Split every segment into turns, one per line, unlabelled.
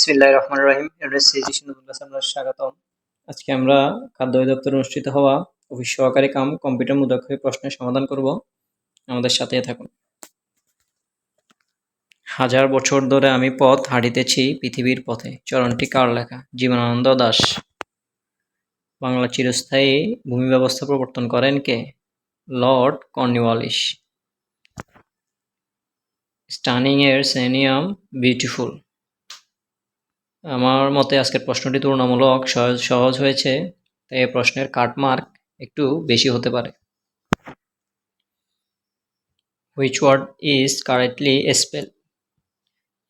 বিসমিল্লাহ রহমান রহিম। আমরা স্বাগতম। আজকে আমরা খাদ্য অধিদপ্তর অনুষ্ঠিত হওয়া অফিস সহকারী কাম কম্পিউটার মুদ্রাক্ষী প্রশ্নের সমাধান করব। আমাদের সাথে থাকুন। হাজার বছর ধরে আমি পথ হাঁটিতেছি পৃথিবীর পথে। চরণটি কার লেখা? জীবনানন্দ দাস। বাংলা চিরস্থায়ী ভূমি ব্যবস্থা প্রবর্তন করেন কে? লর্ড কর্নিওয়ালিস। স্টানিং এর সেনিয়াম বিউটিফুল। আমার মতে আজকের প্রশ্নটি তুলনামূলক সহজ সহজ হয়েছে, তাই এই প্রশ্নের কাটমার্ক একটু বেশি হতে পারে। Which word is correctly spell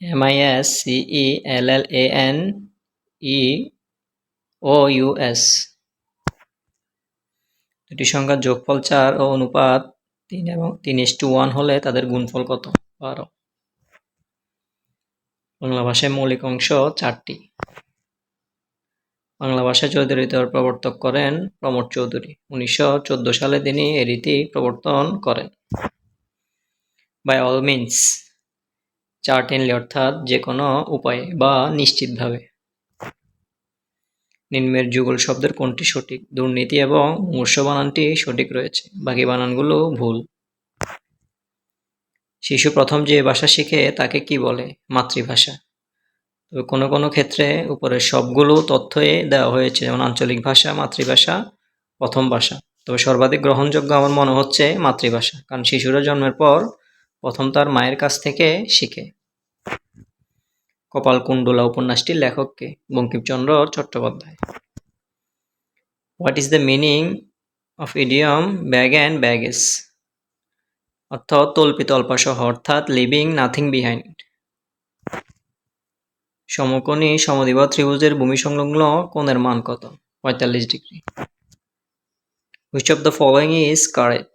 M I S C E L L A N E O U S দুটি সংখ্যার যোগফল চার ও অনুপাত তিন এবং তিন ইস টু ওয়ান হলে তাদের গুণফল কত? বারো। বাংলা ভাষায় মৌলিক অংশ চারটি। বাংলা ভাষায় চৌধুরীদের প্রবর্তক করেন প্রমোদ চৌধুরী। উনিশশো চোদ্দ সালে তিনি এ রীতি প্রবর্তন করেন। বাই অল মিনস চার্টেনলি অর্থাৎ যে কোনো উপায়ে বা নিশ্চিতভাবে। নিম্নের যুগল শব্দের কোনটি সঠিক? দুর্নীতি এবং মূর্ষ বানানটি সঠিক রয়েছে। বাকি বানানগুলো ভুল। শিশু প্রথম যে ভাষা শিখে তাকে কি বলে? মাতৃভাষা। তবে কোনো কোনো ক্ষেত্রে উপরের সবগুলো তথ্যই দেওয়া হয়েছে, যেমন আঞ্চলিক ভাষা, মাতৃভাষা, প্রথম ভাষা। তবে সর্বাধিক গ্রহণযোগ্য আমার মনে হচ্ছে মাতৃভাষা, কারণ শিশুরা জন্মের পর প্রথম তার মায়ের কাছ থেকে শিখে। কপালকুণ্ডলা উপন্যাসটির লেখককে Bankimchandra Chattopadhyay. What is the meaning of idiom bag and baggage অর্থ তল্পিত অল্পাসহ, অর্থাৎ লিভিং নাথিং বিহাইন্ড সমকোণী সমদ্বিবাহু ত্রিভুজের ভূমি সংলগ্ন কোণের মান কত? পঁয়তাল্লিশ degree. Which of the following is correct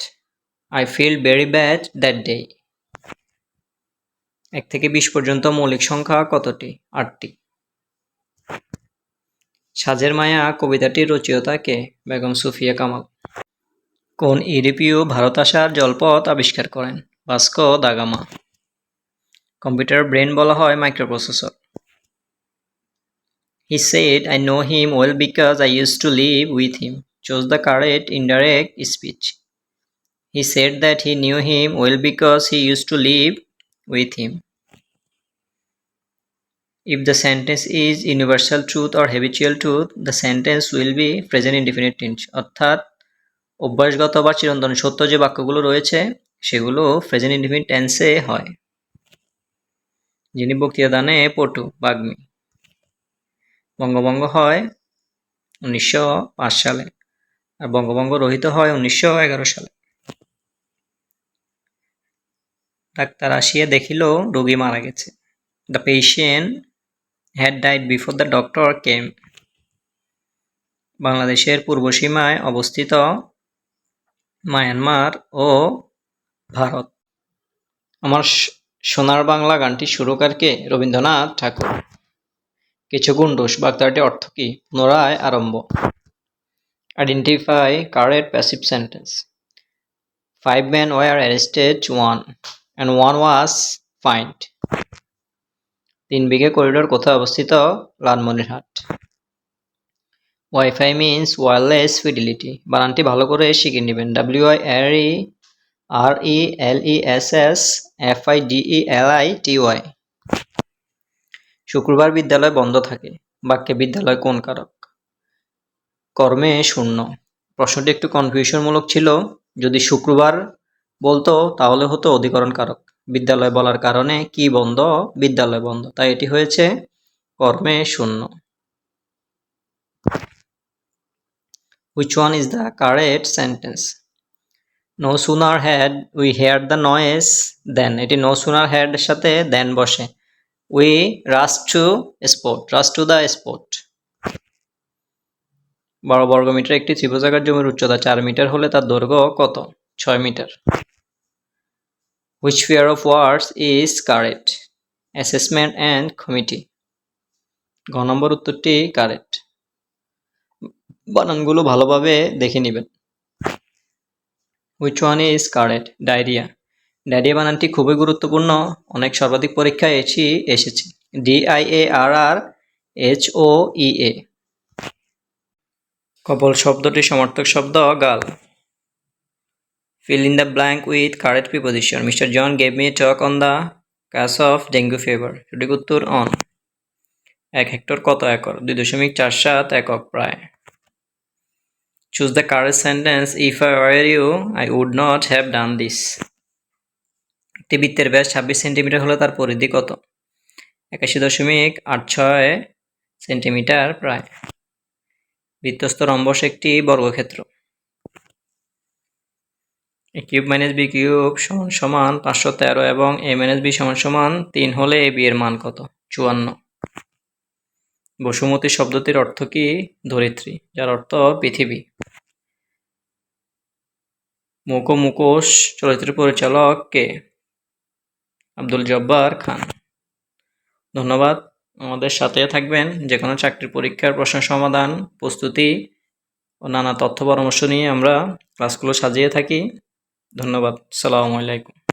I feel very bad that day এক থেকে বিশ পর্যন্ত মৌলিক সংখ্যা কতটি? আটটি। সাজের মায়া কবিতাটির রচয়িতা কে? বেগম সুফিয়া কামাল। কোন ইউরোপীয় ভারত আসার জলপথ আবিষ্কার করেন ভাস্কো দাগামা কম্পিউটার ব্রেন বলা হয় microprocessor He said, I know him well because I used to live with him. Chose the correct indirect speech. He said that he knew him well because he used to live with him. If the sentence is universal truth or habitual truth, the sentence will be present indefinite tense. অর্থাৎ অভ্যাসগত বা চিরন্তন সত্য যে বাক্যগুলো রয়েছে, সেগুলো present indefinite টেন্সে হয়। যিনি বক্তৃতা দানে পটু, বাগ্মী। বঙ্গভঙ্গ হয় উনিশশো পাঁচ সালে আর বঙ্গভঙ্গ রহিত হয় উনিশশো এগারো সালে। ডাক্তার আসিয়া দেখিল, রোগী মারা গেছে। The patient had died before the doctor came বাংলাদেশের পূর্ব সীমায় অবস্থিত মায়ানমার ও ভারত। আমার সোনার বাংলা গানটি সুরকারকে রবীন্দ্রনাথ ঠাকুর। কিছু গুণ গুন্ডুস বাগদাটি অর্থ কি? পুনরায় আরম্ভ। Identify correct passive sentence five men were arrested one and one was fined Tin Bigha corridor কোথায় অবস্থিত? Lalmonirhat. Wifi means wireless fidelity বানানটি ভালো করে শিখে নেবেন। W I R E R E L E S S F I D E L I T Y শুক্রবার বিদ্যালয় বন্ধ থাকে। বাক্যে বিদ্যালয় কোন কারক? কর্মে শূন্য। প্রশ্নটি একটু কনফিউশনমূলক ছিল। যদি শুক্রবার বলতো, তাহলে হতো অধিকরণ কারক। বিদ্যালয় বলার কারণে কি বন্ধ? বিদ্যালয় বন্ধ। তাই এটি হয়েছে কর্মে শূন্য। Which one is the correct sentence no sooner had we hear the noise then এটি নো সুনার হ্যাড সাথে দেন বসে। We rush to spot rush to the spot বারো বর্গ মিটার একটি ত্রিভুজাকার জমির উচ্চতা চার মিটার হলে তার দৈর্ঘ্য কত? ছয় metre. Which pair of words is correct assessment and committee ঘ নম্বর উত্তরটি কারেক্ট বানানগুলো ভালোভাবে দেখে নেবেন। Which one is correct diarrhoea diarrhoea বানানটি খুবই গুরুত্বপূর্ণ। অনেক সর্বাধিক পরীক্ষায় এসি এসেছে। D I A R R H O E A couple শব্দটি সমর্থক শব্দ, গাল। Fill in the blank with correct preposition. mr john gave me a talk on the cause of dengue সঠিক উত্তর অন। এক হেক্টর কত একর? দুই দশমিক চার সাত একক প্রায়। Choose the correct sentence if I were you I would not have done this একটি বৃত্তের ব্যাস ছাব্বিশ সেন্টিমিটার হলে তার পরিধি কত? একাশি দশমিক আট ছয় সেন্টিমিটার প্রায়। বৃত্তস্থ রম্বস একটি বর্গক্ষেত্র। A cube minus B cube সমান সমান পাঁচশো তেরো এবং এ মাইনাস বি সমান সমান তিন হলে এ বি এর মান কত? চুয়ান্ন। বসুমতী শব্দটির অর্থ কি? ধরিত্রী, যার অর্থ পৃথিবী। মুখোশ চলচ্চিত্র পরিচালক কে? আব্দুল জব্বার খান। ধন্যবাদ। আমাদের সাথে থাকবেন যে কোনো চাকরির পরীক্ষার প্রশ্ন সমাধান, প্রস্তুতি ও নানা তথ্য পরামর্শ নিয়ে আমরা ক্লাসগুলো সাজিয়ে থাকি। ধন্যবাদ। সালামু আলাইকুম।